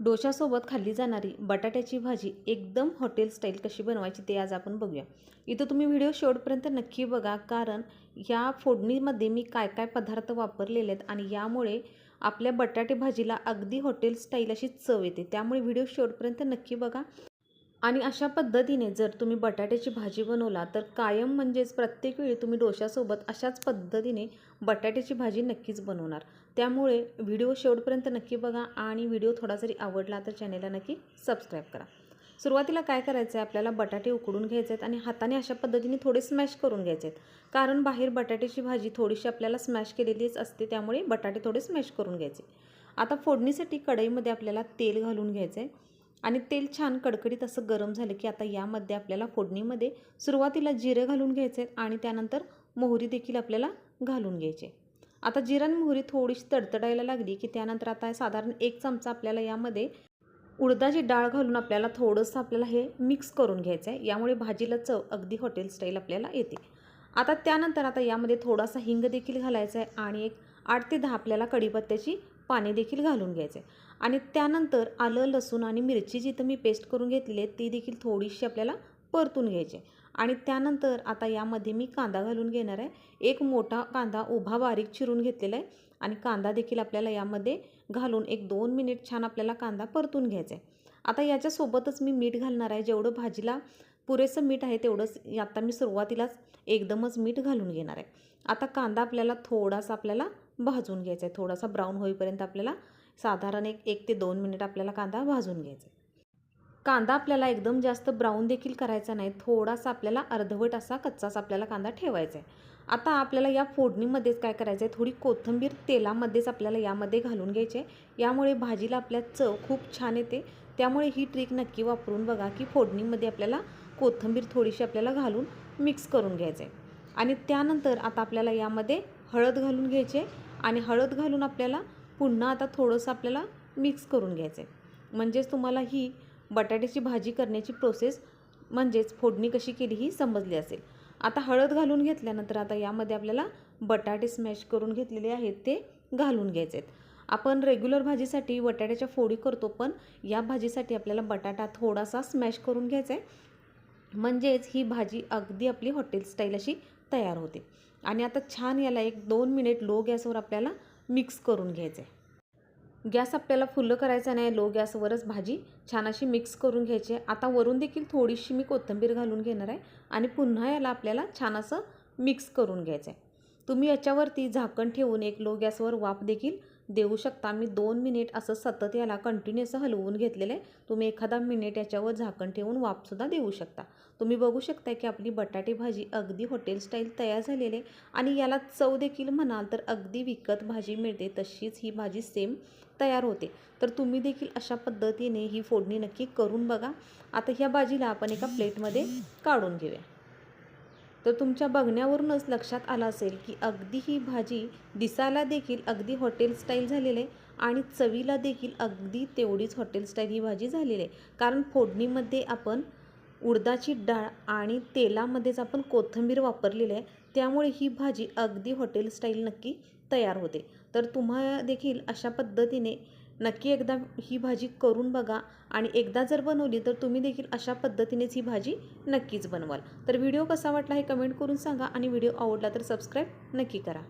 डोशासोबत खाल्ली जाणारी बटाट्याची भाजी एकदम हॉटेल स्टाईल कशी बनवायची ते आज आपण बघूया. इथं तुम्ही व्हिडिओ शेवटपर्यंत नक्की बघा कारण या फोडणीमध्ये मी काय काय पदार्थ वापरलेले आहेत आणि यामुळे आपल्या बटाटे भाजीला अगदी हॉटेल स्टाईल अशी चव येते. त्यामुळे व्हिडिओ शेवटपर्यंत नक्की बघा. आणि अशा पद्धतीने जर तुम्ही बटाट्याची भाजी बनवला तर कायम म्हणजेच प्रत्येक वेळी तुम्ही डोशासोबत अशाच पद्धतीने बटाट्याची भाजी नक्कीच बनवणार. त्यामुळे व्हिडिओ शेवटपर्यंत नक्की बघा आणि व्हिडिओ थोडा जरी आवडला तर चॅनेलला नक्की सबस्क्राईब करा. सुरुवातीला काय करायचं आहे आपल्याला बटाटे उकडून घ्यायचे आहेत आणि हाताने अशा पद्धतीने थोडे स्मॅश करून घ्यायचे आहेत. कारण बाहेर बटाट्याची भाजी थोडीशी आपल्याला स्मॅश केलेलीच असते त्यामुळे बटाटे थोडे स्मॅश करून घ्यायचे. आता फोडणीसाठी कढईमध्ये आपल्याला तेल घालून घ्यायचं आहे आणि तेल छान कडकडीत असं गरम झालं की आता यामध्ये आपल्याला फोडणीमध्ये सुरुवातीला जिरं घालून घ्यायचे आणि त्यानंतर मोहरी देखील आपल्याला घालून घ्यायचे. आता जिरण आणि मोहरी थोडीशी तडतडायला लागली की त्यानंतर आता साधारण एक चमचा आपल्याला यामध्ये उडदाची डाळ घालून आपल्याला थोडंसं आपल्याला हे मिक्स करून घ्यायचं आहे यामुळे भाजीला चव अगदी हॉटेल स्टाईल आपल्याला येते. आता त्यानंतर आता यामध्ये थोडासा हिंग देखील घालायचा आहे आणि एक आठ ते दहा आपल्याला कढीपत्त्याची पाने देखील घालून घ्यायचे. आणि त्यानंतर आलं लसूण आणि मिरची जिथं मी पेस्ट करून घेतलेली आहे ती देखील थोडीशी आपल्याला परतून घ्यायची आणि त्यानंतर आता यामध्ये मी कांदा घालून घेणार आहे. एक मोठा कांदा उभा बारीक चिरून घेतलेला आहे. आणि कांदा देखील आपल्याला यामध्ये घालून एक दोन मिनिट छान आपल्याला कांदा परतून घ्यायचा आहे. आता याच्यासोबतच मी मीठ घालणार आहे. जेवढं भाजीला पुरेसं मीठ आहे तेवढंच आता मी सुरुवातीलाच एकदमच मीठ घालून घेणार आहे. आता कांदा आपल्याला थोडासा आपल्याला भाजून घ्यायचा आहे थोडासा ब्राऊन होईपर्यंत आपल्याला साधारण एक एक ते दोन मिनिट आपल्याला कांदा भाजून घ्यायचा आहे कांदा आपल्याला एकदम जास्त ब्राऊन देखील करायचा नाही. थोडासा आपल्याला अर्धवट असा कच्चाच आपल्याला कांदा ठेवायचा आहे आता आपल्याला या फोडणीमध्येच काय करायचं आहे थोडी कोथिंबीर तेलामध्येच आपल्याला यामध्ये घालून घ्यायचे यामुळे भाजीला आपल्या चव खूप छान येते. त्यामुळे ही ट्रिक नक्की वापरून बघा की फोडणीमध्ये आपल्याला कोथिंबीर थोडीशी आपल्याला घालून मिक्स करून घ्यायचं आहे आणि त्यानंतर आता आपल्याला यामध्ये हळद घालून घ्यायचे आणि हळद घालून आपल्याला पुन्हा आता थोडंसं आपल्याला मिक्स करून घ्यायचं आहे म्हणजेच तुम्हाला ही बटाट्याची भाजी करण्याची प्रोसेस म्हणजेच फोडणी कशी केली ही समजली असेल. आता हळद घालून घेतल्यानंतर आता यामध्ये आपल्याला बटाटे स्मॅश करून घेतलेले आहेत ते घालून घ्यायचे आहेत आपण रेग्युलर भाजीसाठी बटाट्याच्या फोडी करतो पण या भाजीसाठी आपल्याला बटाटा थोडासा स्मॅश करून घ्यायचा आहे म्हणजेच ही भाजी अगदी आपली हॉटेल स्टाईल अशी तयार होते. आणि आता छान याला एक दोन मिनिट लो गॅसवर आपल्याला मिक्स करून घ्यायचं आहे गॅस आपल्याला फुल्ल करायचा नाही लो गॅसवरच भाजी छान अशी मिक्स करून घ्यायची आहे. आता वरून देखील थोडीशी मी कोथिंबीर घालून घेणार आहे आणि पुन्हा याला आपल्याला छान असं मिक्स करून घ्यायचं आहे तुम्ही याच्यावरती झाकण ठेवून एक लो गॅसवर वाफ देखील देऊ शकता. मी दोन मिनिट असं सतत याला कंटिन्युअस हलवून घेतलेलं आहे. तुम्ही एखादा मिनिट याच्यावर झाकण ठेवून वाफसुद्धा देऊ शकता. तुम्ही बघू शकता की आपली बटाटे भाजी अगदी हॉटेल स्टाईल तयार झालेली आहे. आणि याला चव देखील म्हणाल तर अगदी विकत भाजी मिळते. तशीच ही भाजी सेम तयार होते. तर तुम्ही देखील अशा पद्धतीने ही फोडणी नक्की करून बघा. आता ह्या भाजीला आपण एका प्लेटमध्ये काढून घेऊया. तर तुमच्या बघण्यावरूनच लक्षात आलं असेल की अगदी ही भाजी दिसायला देखील अगदी हॉटेल स्टाईल झालेली आहे आणि चवीला देखील अगदी तेवढीच हॉटेल स्टाईल ही भाजी झालेली आहे. कारण फोडणीमध्ये आपण उडदाची डाळ आणि तेलामध्येच आपण कोथिंबीर वापरलेली आहे. त्यामुळे ही भाजी अगदी हॉटेल स्टाईल नक्की तयार होते. तर तुम्हा देखील अशा पद्धतीने नक्की एकदा ही भाजी करून बघा आणि एकदा जर बनवली तर तुम्ही देखील अशा पद्धतीनेच ही भाजी नक्कीच बनवाल. तर व्हिडिओ कसा वाटला हे कमेंट करून सांगा आणि व्हिडिओ आवडला तर सबस्क्राईब नक्की करा.